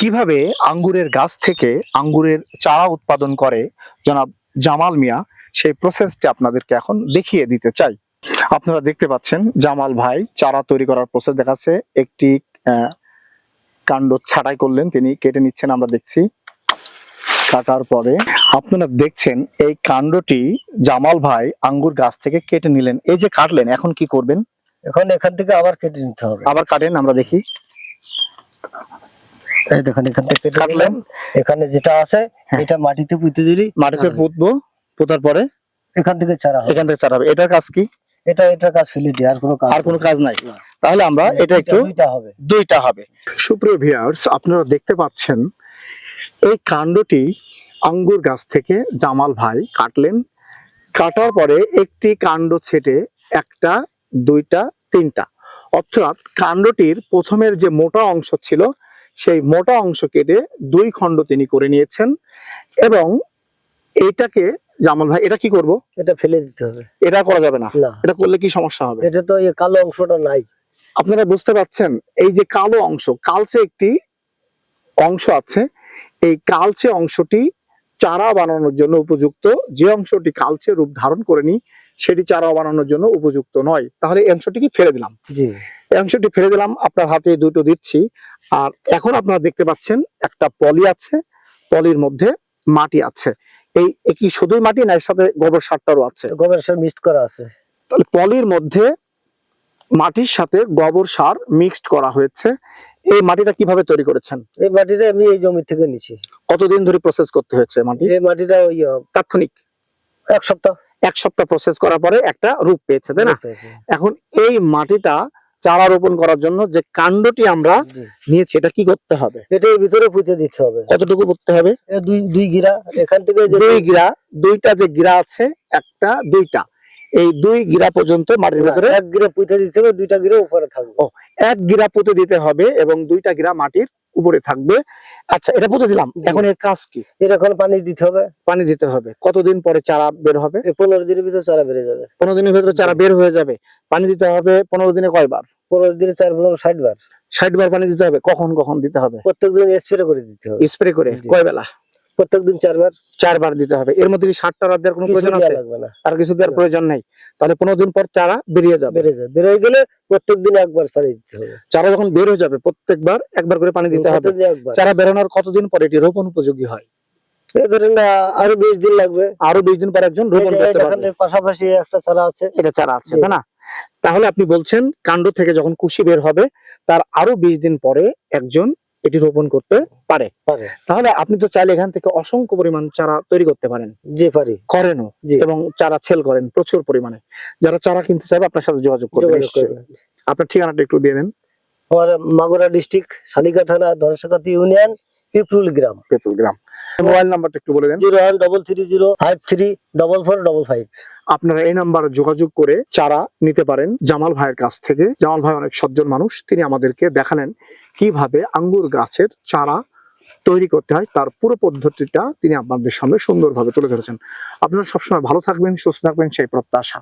কীভাবে আঙ্গুরের গাছ থেকে আঙ্গুরের চারা উৎপাদন করে? জনাব জামাল মিয়া সেই প্রসেসটি আপনাদেরকে এখন দেখিয়ে দিতে চাই। আপনারা দেখতে পাচ্ছেন জামাল ভাই চারা তৈরি করার প্রসেস দেখাচ্ছে। একটি কাণ্ড ছাঁটাই করলেন তিনি কেটে নিচ্ছেন আমরা দেখছি। কাটার পরে আপনারা দেখছেন এই কাণ্ডটি জামাল ভাই আঙ্গুর গাছ থেকে কেটে নিলেন। এই যে কাটলেন এখন কি করবেন? এখন এখান থেকে আবার কেটে নিতে হবে। আবার কাটেন আমরা দেখি। এই দেখেন এখান থেকে কেটে কাটলেন? এখানে যেটা আছে হ্যাঁ। এটা মাটিতে পুঁতে দিলি মাটিতে পুঁতবো পোতার পরে এখান থেকে চারা হবে। এখান থেকে চারা হবে। এটার কাজ কি? এটা এটার কাজ ফেলে দিই আর কোনো কাজ আর কোনো কাজ নাই। তাহলে আমরা এটা একটু দুইটা হবে। দুইটা হবে। সুপ্রিয় ভিউয়ার্স আপনারা দেখতে পাচ্ছেন এই কাণ্ডটি আঙ্গুর গাছ থেকে জামাল ভাই কাটলেন। কাটার পরে একটি কাণ্ড ছেটে একটা দুইটা তিনটা। অর্থাৎ কাণ্ডটির প্রথমের যে মোটা অংশ ছিল সেই মোটা অংশ কেটে দুই খণ্ড তিনি করে নিয়েছেন এবং এইটাকে জামাল ভাই এটা কি করব? এটা ফেলে দিতে হবে। এটা করা যাবে না। এটা করলে কি সমস্যা হবে? এটা তো এই কালো অংশটা নাই। আপনারা বুঝতে পারছেন এই যে কালো অংশ কালচে একটি অংশ আছে। এই কালচে অংশটি চারা বানানোর জন্য উপযুক্ত। যে অংশটি কালচে রূপ ধারণ করেনি সেটি চারা বানানোর জন্য উপযুক্ত নয়। তাহলে অংশটিকে ফেলে দিলাম? অংশটি ফেলে দিলাম আপনার হাতে দুটো দিচ্ছি। আর এখন আপনারা দেখতে পাচ্ছেন একটা পলি আছে পলির মধ্যে মাটি আছে। এই কি শুধুই মাটি না এর সাথে গোবর সারটারও আছে? গোবর সার মিক্সড করা আছে। তাহলে পলির মধ্যে মাটির সাথে গোবর সার মিক্সড করা হয়েছে। এই মাটিটা কীভাবে তৈরি করেছেন? এই মাটিটা আমি এই জমি থেকে নিছি কতদিন ধরে প্রসেস করতে হয়েছে মাটি? এই মাটিটা ওই তাৎক্ষণিক? এক সপ্তাহ। এক সপ্তাহ প্রসেস করার পরে একটা রূপ পেয়েছে তাই না? এখন এই মাটিটা চারা রোপণ করার জন্য যে কাণ্ডটি আমরা নিয়েছি এটা কি করতে হবে? এটা এর ভিতরে পুঁতে দিতে হবে। কতটুকু করতে হবে? দুই দুই গিরা এখান থেকে দুই গিরা দুইটা যে গিরা আছে একটা দুইটা। এই দুই গিরা পর্যন্ত মাটির ভিতরে এক গিরা পুঁতে দিতে হবে দুইটা গিরা উপরে থাকবে। ও, এক গিরা পুঁতে দিতে হবে এবং দুইটা গিরা মাটির উপরে থাকবে। আচ্ছা এটা পুঁতে দিলাম। এখন এর কাজ কি? এর এখন পানি দিতে হবে। পানি দিতে হবে। কতদিন পরে চারা বের হবে? পনেরো দিনের ভিতরে চারা বেড়ে যাবে। পনেরো দিনের ভিতরে চারা বের হয়ে যাবে। পানি দিতে হবে পনেরো দিনে কয়বার? পনেরো দিনে চার পনেরো ষাট বার। ষাট বার পানি দিতে হবে। কখন কখন দিতে হবে? প্রত্যেকদিন স্প্রে করে দিতে হবে। স্প্রে করে। কয় বেলা প্রত্যেক দিন চারবার চারবার দিতে হবে। এর মধ্যে কি সাতটা রাত দেওয়ার কোনো প্রয়োজন আছে? আর কিছু দেওয়ার প্রয়োজন নেই। তাহলে পনেরো দিন পর চারা বেরিয়ে যাবে। বেড়ে যাবে। বেড়ে গেলে প্রত্যেক দিন একবার পানি দিতে হবে। চারা যখন বের হয়ে যাবে প্রত্যেকবার একবার করে পানি দিতে হবে। চারা বেরোনোর কতদিন পরে এটি রোপণ উপযোগী হয়? ধরেন আরও বিশ দিন লাগবে। আরও বিশ দিন পর একজন রোপণ করতে পারবে। পাশাপাশি একটা চারা আছে। এটা চারা আছে তাই না? তাহলে আপনি বলছেন কাণ্ড থেকে যখন কুশি বের হবে তার আরও বিশ দিন পরে একজন এটি রোপণ করতে পারে। তাহলে আপনি তো চাইলে এখান থেকে অসংখ্য পরিমাণ চারা তৈরি করতে পারেন। যে পারি। করেনও এবং চারা সেল করেন প্রচুর পরিমাণে। যারা চারা কিনতে চাইবে আপনার সাথে যোগাযোগ করবে আপনার ঠিকানাটা একটু দিয়ে দেন। আমার মাগুরা ডিস্ট্রিক্ট শালিকা থানা ধনসাকাতি ইউনিয়ন পিপরুল গ্রাম। পেট্রোল গ্রাম। মোবাইল নাম্বারটা একটু বলে দেন। Zero one double three zero five three double four double five. আপনারা এই নাম্বারে যোগাযোগ করে চারা নিতে পারেন। জামাল ভাইয়ের কাছ থেকে। জামাল ভাই অনেক সজ্জন মানুষ। তিনি আমাদেরকে দেখালেন। কীভাবে আঙ্গুর গাছের চারা তৈরি করতে হয়, তার পুরো পদ্ধতিটা তিনি আপনাদের সামনে সুন্দরভাবে তুলে ধরেছেন। আপনারা সবসময় ভালো থাকবেন, সুস্থ থাকবেন, সেই প্রত্যাশা।